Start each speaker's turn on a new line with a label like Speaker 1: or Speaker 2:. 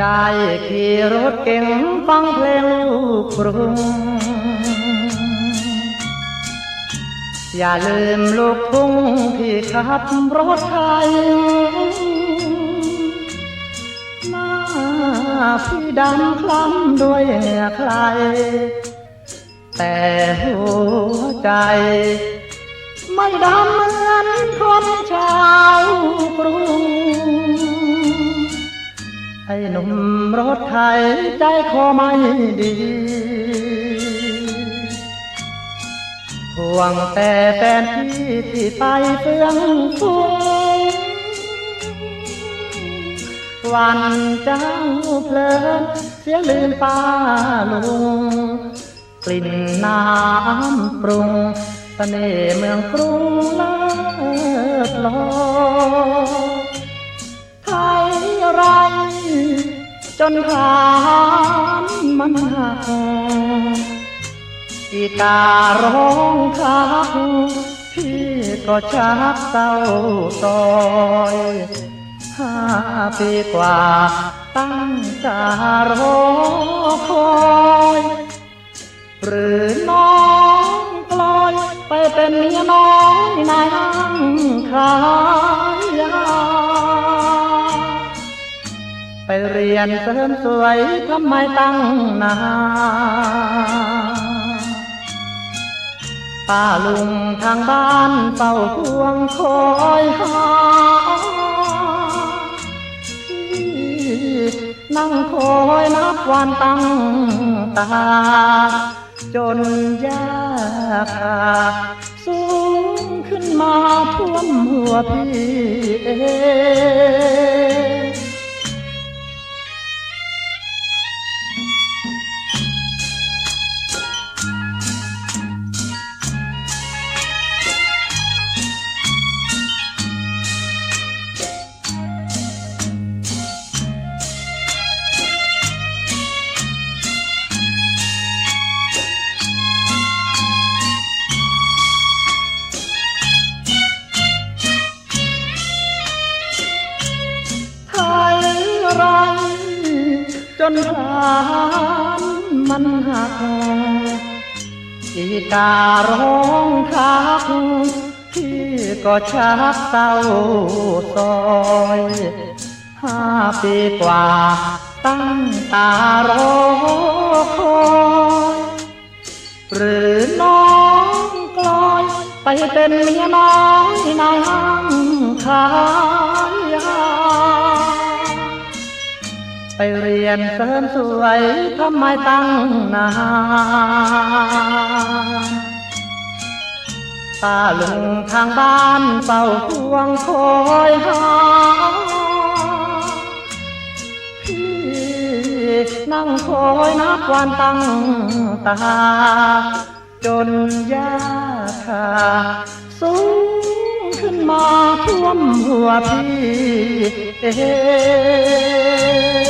Speaker 1: ได้ขี่รถเก่งฟังเพลงลูกกรุง อย่าลืมลูกทุ่งที่ขับรถไทยหน้าพี่ดำคล้ำด้วยเหงื่อใคร แต่หัวใจ ไม่ดำเหมือนคนชาวกรุง ให้หนุ่มรถไทยใจคอไม่ดีห่วงแต่แฟนพี่ที่ไปเฟื่องฟูวันเจ้าเพลินเสียลืมป้าลุง กลิ่นน้ำปรุงเสน่ห์เมืองกรุงเลิศลอไทยไร จนขานมันหักกีตาร้องทักพี่ก็ชักเศร้าซอยห้าปีกว่า ตั้งตารอคอยหรือน้องกลอยไปเป็นเมียน้อยนายห้างขา ไปเรียนเสริมสวยทำไมตั้งนานป้าลุงทางบ้านเฝ้าพวงคอยหาพี่นั่งคอยนับวันตั้งตา จนยากาสูงขึ้นมาท่วมหัวพี่เอง นพลานมันหักอีการ้องทักพี่ก็ชักเศร้าซอยห้าปีกว่าตั้งตารอคอยหรือน้องกลอยไปเป็นเมียน้อยในห้างขา ยนเสริมสวยทำไมตั้งนานป้าลุงทางบ้านเฝ้าพวงคอยหาพี่นั่งคอยนับวันตั้งตา จนยาคาสูงขึ้นมาท่วมหัวพี่เอง